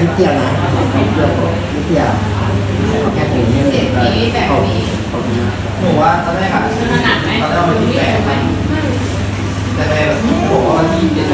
นิดเดียวนะนิดเดียวนิดวแค่ผมเนี่ยเด็กเลยหนูว่าตอนแรกอะตอนแรกมันติดแปลกไปแต่แบบผมว่าที่เจ็ดแ